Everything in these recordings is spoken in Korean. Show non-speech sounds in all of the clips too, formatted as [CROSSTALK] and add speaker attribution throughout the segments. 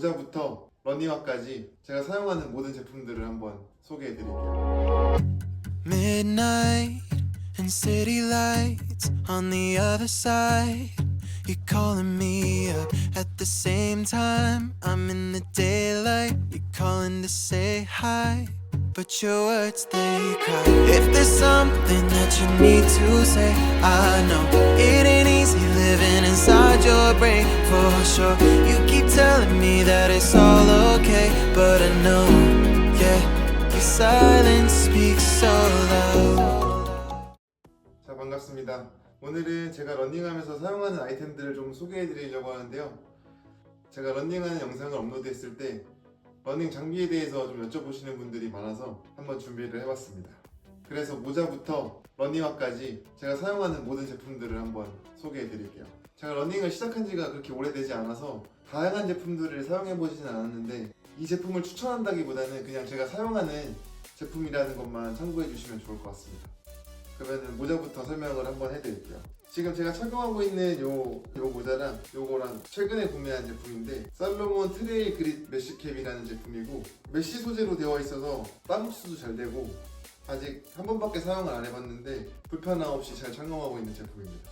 Speaker 1: 모자부터 러닝화까지 제가 사용하는 모든 제품들을 한번 소개해 드릴게요.
Speaker 2: Midnight and city lights on the other side. You're calling me up at the same time. I'm in the daylight. You're calling to say hi. But your words they cry. If there's something that you need to say, I know it ain't easy living inside your brain for sure. You keep telling me that it's all okay, but I know, yeah, your silence speaks so loud.
Speaker 1: 자 반갑습니다. 오늘은 제가 러닝하면서 사용하는 아이템들을 좀 소개해 드리려고 하는데요. 제가 러닝하는 영상을 업로드했을 때 러닝 장비에 대해서 좀 여쭤보시는 분들이 많아서 한번 준비를 해봤습니다. 그래서 모자부터 러닝화까지 제가 사용하는 모든 제품들을 한번 소개해 드릴게요. 제가 러닝을 시작한 지가 그렇게 오래되지 않아서 다양한 제품들을 사용해 보지는 않았는데 이 제품을 추천한다기보다는 그냥 제가 사용하는 제품이라는 것만 참고해 주시면 좋을 것 같습니다. 그러면 모자부터 설명을 한번 해드릴게요. 지금 제가 착용하고 있는 요, 요 모자랑 요거랑 최근에 구매한 제품인데 살로몬 트레일 그릿 메쉬캡이라는 제품이고 메쉬 소재로 되어 있어서 땀 흡수도 잘 되고 아직 한 번밖에 사용을 안 해봤는데 불편함 없이 잘 착용하고 있는 제품입니다.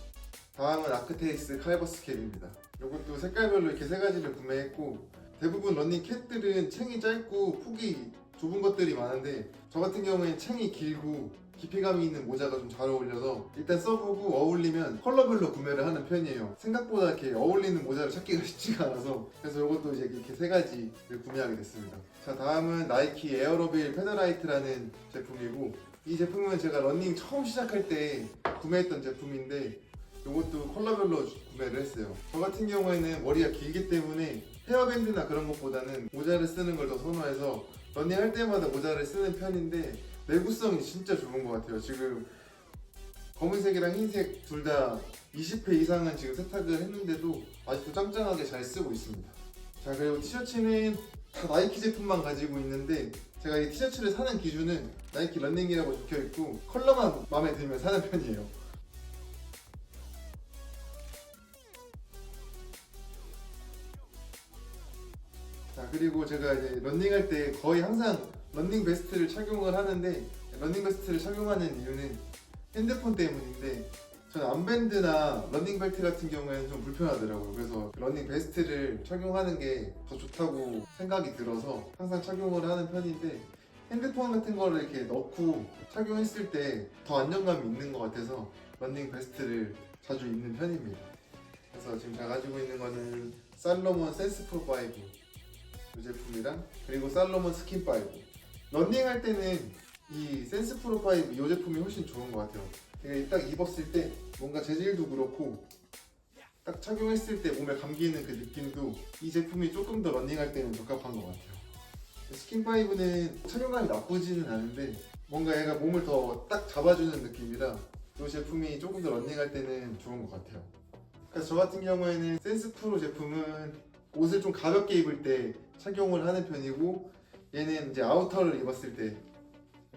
Speaker 1: 다음은 아크테이스 칼버스 캡입니다. 요것도 색깔별로 이렇게 세 가지를 구매했고 대부분 러닝 캡들은 챙이 짧고 폭이 좁은 것들이 많은데 저 같은 경우에는 챙이 길고 깊이감이 있는 모자가 좀 잘 어울려서 일단 써보고 어울리면 컬러별로 구매를 하는 편이에요. 생각보다 이렇게 어울리는 모자를 찾기가 [LAUGHS] 쉽지가 않아서 그래서 이것도 이제 이렇게 세 가지를 구매하게 됐습니다. 자 다음은 나이키 에어로빌 페더라이트라는 제품이고 이 제품은 제가 러닝 처음 시작할 때 구매했던 제품인데 이것도 컬러별로 구매를 했어요. 저 같은 경우에는 머리가 길기 때문에 헤어밴드나 그런 것보다는 모자를 쓰는 걸 더 선호해서 러닝 할 때마다 모자를 쓰는 편인데 내구성이 진짜 좋은 것 같아요. 지금 검은색이랑 흰색 둘 다 20회 이상은 지금 세탁을 했는데도 아직도 짱짱하게 잘 쓰고 있습니다. 자 그리고 티셔츠는 다 나이키 제품만 가지고 있는데 제가 이 티셔츠를 사는 기준은 나이키 런닝이라고 적혀 있고 컬러만 마음에 들면 사는 편이에요. 자 그리고 제가 이제 런닝할 때 거의 항상 런닝 베스트를 착용을 하는데 런닝 베스트를 착용하는 이유는 핸드폰 때문인데 저는 암밴드나 런닝 벨트 같은 경우에는 좀 불편하더라고요. 그래서 런닝 베스트를 착용하는 게 더 좋다고 생각이 들어서 항상 착용을 하는 편인데 핸드폰 같은 거를 이렇게 넣고 착용했을 때 더 안정감이 있는 것 같아서 런닝 베스트를 자주 입는 편입니다. 그래서 지금 제가 가지고 있는 거는 살로몬 센스 프로 5이 제품이랑 그리고 살로몬 스킨 5 런닝할 때는 이 센스 프로 5이 제품이 훨씬 좋은 것 같아요. 이게 딱 입었을 때 뭔가 재질도 그렇고 딱 착용했을 때 몸에 감기는 그 느낌도 이 제품이 조금 더 런닝할 때는 적합한 것 같아요. 스킨 5는 착용감이 나쁘지는 않은데 뭔가 얘가 몸을 더 딱 잡아주는 느낌이라 이 제품이 조금 더 런닝할 때는 좋은 것 같아요. 그래서 저 같은 경우에는 센스 프로 제품은 옷을 좀 가볍게 입을 때 착용을 하는 편이고 얘는 이제 아우터를 입었을 때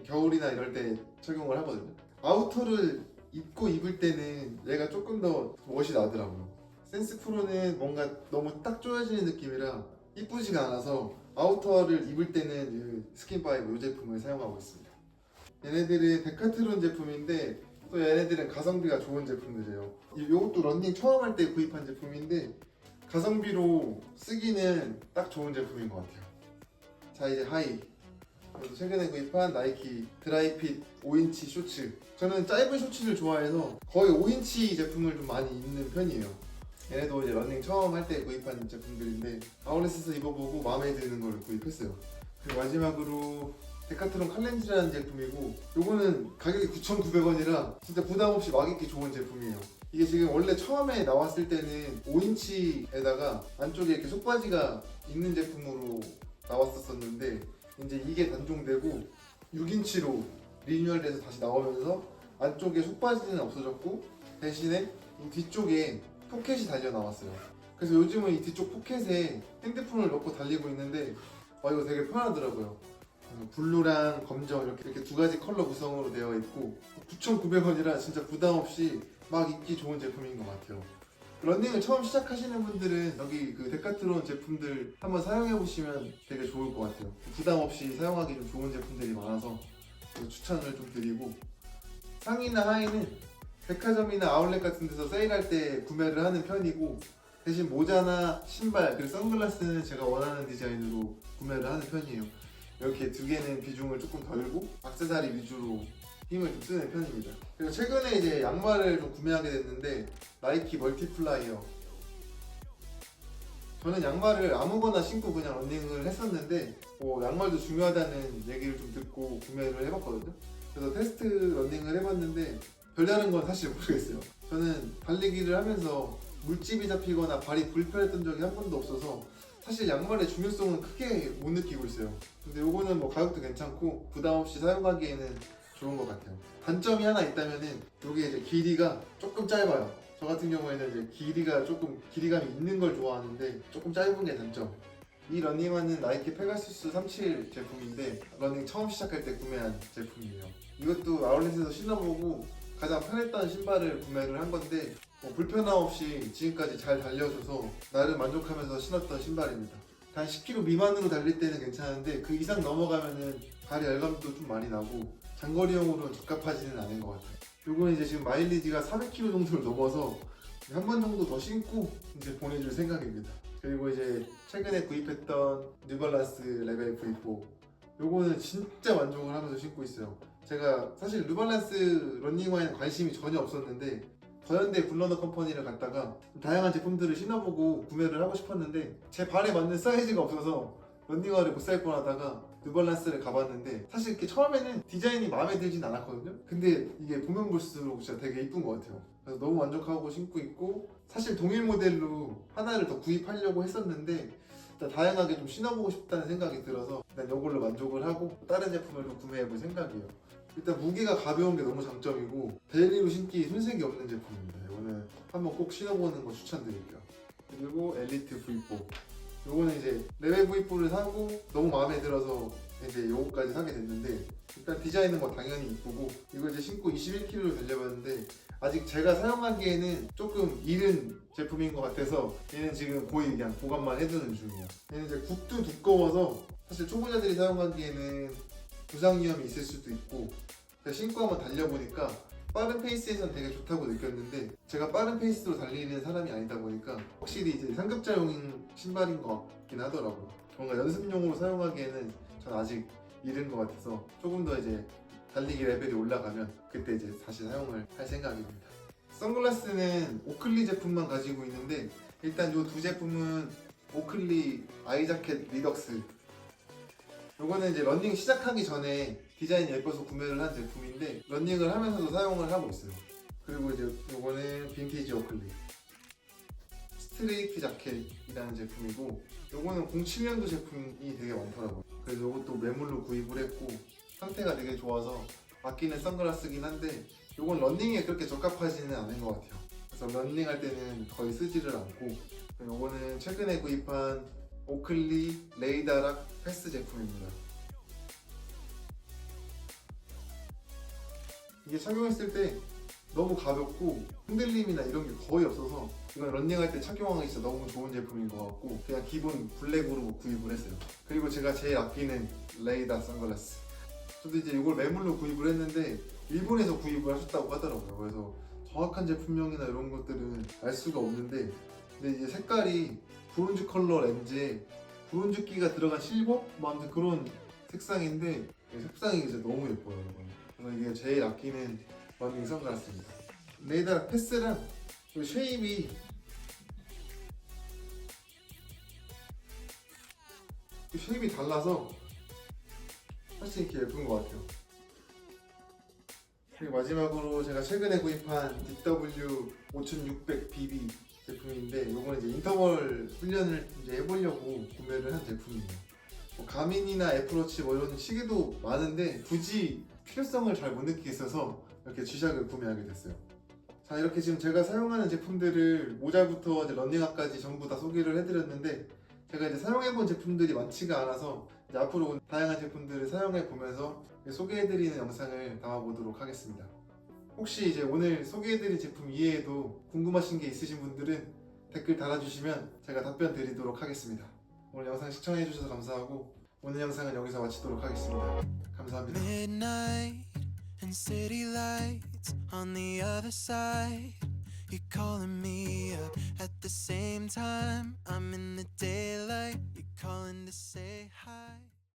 Speaker 1: 겨울이나 이럴 때 착용을 하거든요. 아우터를 입고 입을 때는 얘가 조금 더 멋이 나더라고요. 센스 프로는 뭔가 너무 딱 조여지는 느낌이라 이쁘지가 않아서 아우터를 입을 때는 이 스킨5 이 제품을 사용하고 있습니다. 얘네들은 데카트론 제품인데 또 얘네들은 가성비가 좋은 제품들이에요. 이- 요것도 런닝 처음 할 때 구입한 제품인데 가성비로 쓰기는 딱 좋은 제품인 것 같아요. 자 이제 하이. 저도 최근에 구입한 나이키 드라이핏 5인치 쇼츠. 저는 짧은 쇼츠를 좋아해서 거의 5인치 제품을 좀 많이 입는 편이에요. 얘네도 이제 러닝 처음 할 때 구입한 제품들인데 아울렛에서 입어보고 마음에 드는 걸 구입했어요. 그리고 마지막으로 데카트론 칼렌지라는 제품이고 요거는 가격이 9,900원이라 진짜 부담 없이 막 입기 좋은 제품이에요. 이게 지금 원래 처음에 나왔을 때는 5인치에다가 안쪽에 이렇게 속바지가 있는 제품으로 나왔었었는데 이제 이게 단종되고 6인치로 리뉴얼돼서 다시 나오면서 안쪽에 속바지는 없어졌고 대신에 이 뒤쪽에 포켓이 달려 나왔어요. 그래서 요즘은 이 뒤쪽 포켓에 핸드폰을 넣고 달리고 있는데 와 이거 되게 편하더라고요. 블루랑 검정 이렇게 이렇게 두 가지 컬러 구성으로 되어 있고 9,900원이라 진짜 부담 없이 막 입기 좋은 제품인 것 같아요. 러닝을 처음 시작하시는 분들은 여기 그 데카트론 제품들 한번 사용해 보시면 되게 좋을 것 같아요. 부담 없이 사용하기 좀 좋은 제품들이 많아서 추천을 좀 드리고 상의나 하의는 백화점이나 아울렛 같은 데서 세일할 때 구매를 하는 편이고 대신 모자나 신발 그리고 선글라스는 제가 원하는 디자인으로 구매를 하는 편이에요. 이렇게 두 개는 비중을 조금 덜고 액세서리 위주로 힘을 좀 쓰는 편입니다. 그리고 최근에 이제 양말을 좀 구매하게 됐는데 나이키 멀티플라이어. 저는 양말을 아무거나 신고 그냥 러닝을 했었는데 뭐 양말도 중요하다는 얘기를 좀 듣고 구매를 해봤거든요. 그래서 테스트 러닝을 해봤는데 별다른 건 사실 모르겠어요. 저는 달리기를 하면서 물집이 잡히거나 발이 불편했던 적이 한 번도 없어서 사실 양말의 중요성은 크게 못 느끼고 있어요. 근데 요거는 뭐 가격도 괜찮고 부담 없이 사용하기에는 좋은 것 같아요. 단점이 하나 있다면은 요게 이제 길이가 조금 짧아요. 저 같은 경우에는 이제 길이가 조금 길이감이 있는 걸 좋아하는데 조금 짧은 게 단점. 이 러닝화는 나이키 페가수스 37 제품인데 러닝 처음 시작할 때 구매한 제품이에요. 이것도 아울렛에서 신어보고 가장 편했던 신발을 구매를 한 건데 뭐 불편함 없이 지금까지 잘 달려줘서 나름 만족하면서 신었던 신발입니다. 단 10km 미만으로 달릴 때는 괜찮은데 그 이상 넘어가면은 발의 열감도 좀 많이 나고 장거리용으로는 적합하지는 않은 것 같아요. 요거는 이제 지금 마일리지가 400km 정도를 넘어서 한 번 정도 더 신고 이제 보내줄 생각입니다. 그리고 이제 최근에 구입했던 뉴발란스 레벨 V4 요거는 진짜 만족을 하면서 신고 있어요. 제가 사실 뉴발란스 런닝화에는 관심이 전혀 없었는데 더현대 블러너 컴퍼니를 갔다가 다양한 제품들을 신어보고 구매를 하고 싶었는데 제 발에 맞는 사이즈가 없어서 런닝화를 못 살 뻔하다가 뉴발란스를 가봤는데 사실 이렇게 처음에는 디자인이 마음에 들진 않았거든요 근데 이게 보면 볼수록 진짜 되게 이쁜 것 같아요 그래서 너무 만족하고 신고 있고 사실 동일 모델로 하나를 더 구입하려고 했었는데 일단 다양하게 좀 신어보고 싶다는 생각이 들어서 일단 이걸로 만족을 하고 다른 제품을 좀 구매해볼 생각이에요 일단 무게가 가벼운 게 너무 장점이고 데일리로 신기 손색이 없는 제품입니다. 이거는 한번 꼭 신어보는 거 추천드릴게요. 그리고 엘리트 V4. 요거는 이제 레벨 V4를 사고 너무 마음에 들어서 이제 요거까지 사게 됐는데 일단 디자인은 뭐 당연히 이쁘고 이거 이제 신고 21km를 달려봤는데 아직 제가 사용하기에는 조금 이른 제품인 것 같아서 얘는 지금 거의 그냥 보관만 해두는 중이에요. 얘는 이제 굽도 두꺼워서 사실 초보자들이 사용하기에는 부상 위험이 있을 수도 있고 제가 신고 한번 달려보니까 빠른 페이스에선 되게 좋다고 느꼈는데 제가 빠른 페이스로 달리는 사람이 아니다 보니까 확실히 이제 상급자용 신발인 것 같긴 하더라고 뭔가 연습용으로 사용하기에는 전 아직 이른 것 같아서 조금 더 이제 달리기 레벨이 올라가면 그때 이제 다시 사용을 할 생각입니다. 선글라스는 오클리 제품만 가지고 있는데 일단 이 두 제품은 오클리 아이자켓 리덕스. 요거는 이제 러닝 시작하기 전에 디자인이 예뻐서 구매를 한 제품인데 러닝을 하면서도 사용을 하고 있어요. 그리고 이제 요거는 빈티지 오클리 스트레이트 자켓이라는 제품이고 요거는 07년도 제품이 되게 많더라고요. 그래서 요것도 매물로 구입을 했고 상태가 되게 좋아서 아끼는 선글라스긴 한데 요건 러닝에 그렇게 적합하지는 않은 것 같아요. 그래서 러닝 할 때는 거의 쓰지를 않고 요거는 최근에 구입한 오클리 레이다락 패스 제품입니다. 이게 착용했을 때 너무 가볍고 흔들림이나 이런 게 거의 없어서 이건 런닝할 때 착용하기 진짜 너무 좋은 제품인 것 같고 그냥 기본 블랙으로 구입을 했어요. 그리고 제가 제일 아끼는 레이다 선글라스. 저도 이제 이걸 매물로 구입을 했는데 일본에서 구입을 하셨다고 하더라고요. 그래서 정확한 제품명이나 이런 것들은 알 수가 없는데 근데 이제 색깔이 브론즈 컬러 렌즈에 브론즈기가 들어간 실버? 뭐 아무튼 그런 색상인데 색상이 진짜 너무 예뻐요 여러분 그래서 이게 제일 아끼는 러닝 선글라스입니다 레이더 패스랑 이 쉐입이 이 쉐입이 달라서 훨씬 이렇게 예쁜 것 같아요 그리고 마지막으로 제가 최근에 구입한 DW 5600BB 제품인데 이거는 이제 인터벌 훈련을 이제 해보려고 구매를 한 제품이에요. 뭐 가민이나 애플워치 뭐 이런 시계도 많은데 굳이 필요성을 잘 못 느끼겠어서 이렇게 쥐샥을 구매하게 됐어요. 자 이렇게 지금 제가 사용하는 제품들을 모자부터 이제 런닝화까지 전부 다 소개를 해드렸는데 제가 이제 사용해본 제품들이 많지가 않아서 앞으로 다양한 제품들을 사용해 보면서 소개해드리는 영상을 담아보도록 하겠습니다. 혹시 이제 오늘 소개해드린 제품 이외에도 궁금하신 게 있으신 분들은 댓글 달아주시면 제가 답변 드리도록 하겠습니다. 오늘 영상 시청해주셔서 감사하고 오늘 영상은 여기서 마치도록 하겠습니다. 감사합니다.
Speaker 2: and city lights on the other side. You're calling me up at the same time. I'm in the daylight. You're calling to say hi.